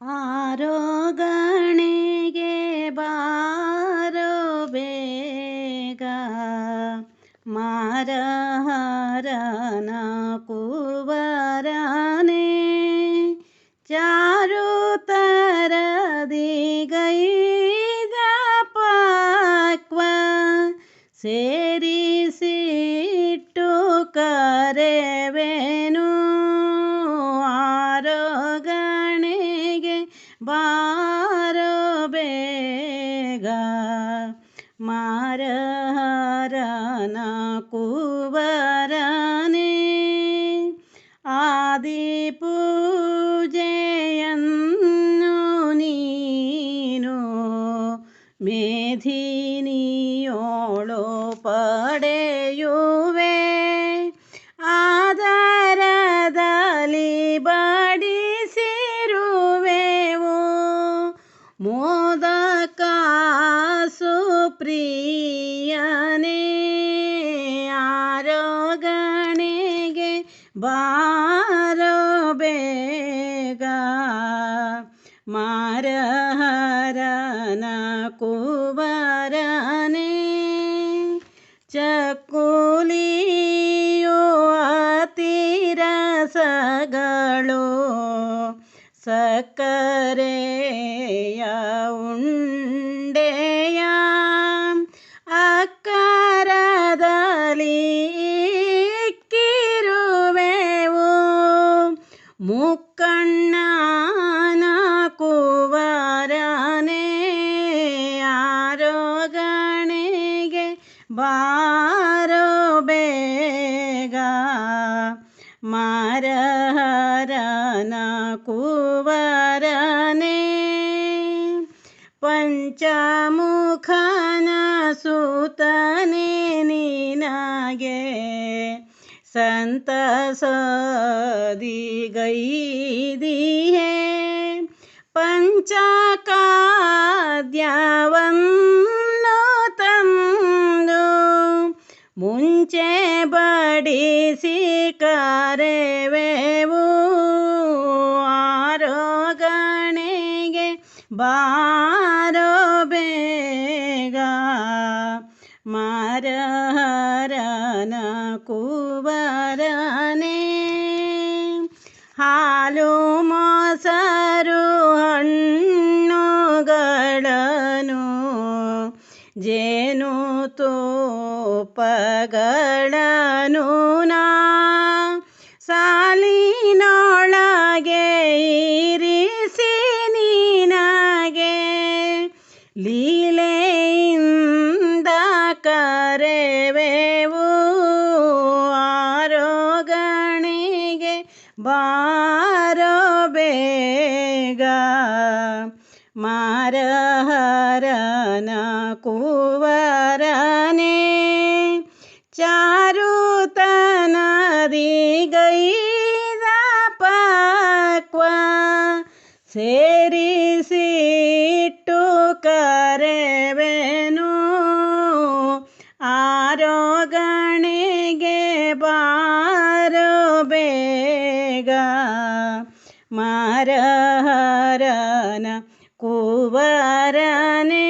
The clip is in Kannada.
ಆರೋಗಣೆಗೆ ಬಾರೋ ಬೇಗ ಮಾರಹರನ ಕುವರನೆ ಚಾರು ತರದಿ ಗೈದ ಪಾಕ್ವ ಸೇರಿಸಿಟ್ಟು बारो बेगा मार हरना कुबरने आदि पूजयन्नु नीनो मेधिनियोळोप ಸುಪ್ರಿಯನೇ ಆರೋಗಣೆಗೆ ಬಾರೋ ಬೇಗ ಮಾರಹರನ ಕುವರನೆ ಚಕುಲಿಯೋ ಅತಿರಸಗಳು ಸಕ್ಕರೆಯ ಉಂಡೆಯ ಮುಕ್ಕಣ್ಣನ ಕುವರನೆ ಆರೋಗಣೆಗೆ ಬಾರೋ ಬೇಗ ಮಾರಹರನ ಕುವರನೆ ಪಂಚಮುಖನ ಸುತನೇ ನಿನಗೆ ಸಂತಸದಿ ಗೈದಿಯೇ ಪಂಚಕಾದ್ಯವನ್ನು ತಂದು ಮುಂಚೆ ಬಡಿಸಿ ಕರೆವೆವು ಆರೋಗಣೆಗೆ ಬಾರೋ ಹಾಲು ಮೊಸರು ಹಣ್ಣುಗಳನ್ನು ಜೇನು ತೋಪಗಳನ್ನು ಸಾಲಿನೊಳಗೆ ಇರಿಸಿ ನಿನಗೆ ಲೀಲೆಯಿಂದ ಕರೆವೆವು ಆರೋಗಣೆಗೆ ಬಾರೋ ಬೇಗ ಮಾರಹರನ ಕುವರನೆ ಚಾರುತನದಿ ಗೈದ ಪಾಕ್ವ ಸೇರಿಸಿಟ್ಟು കൂവാരാനേ.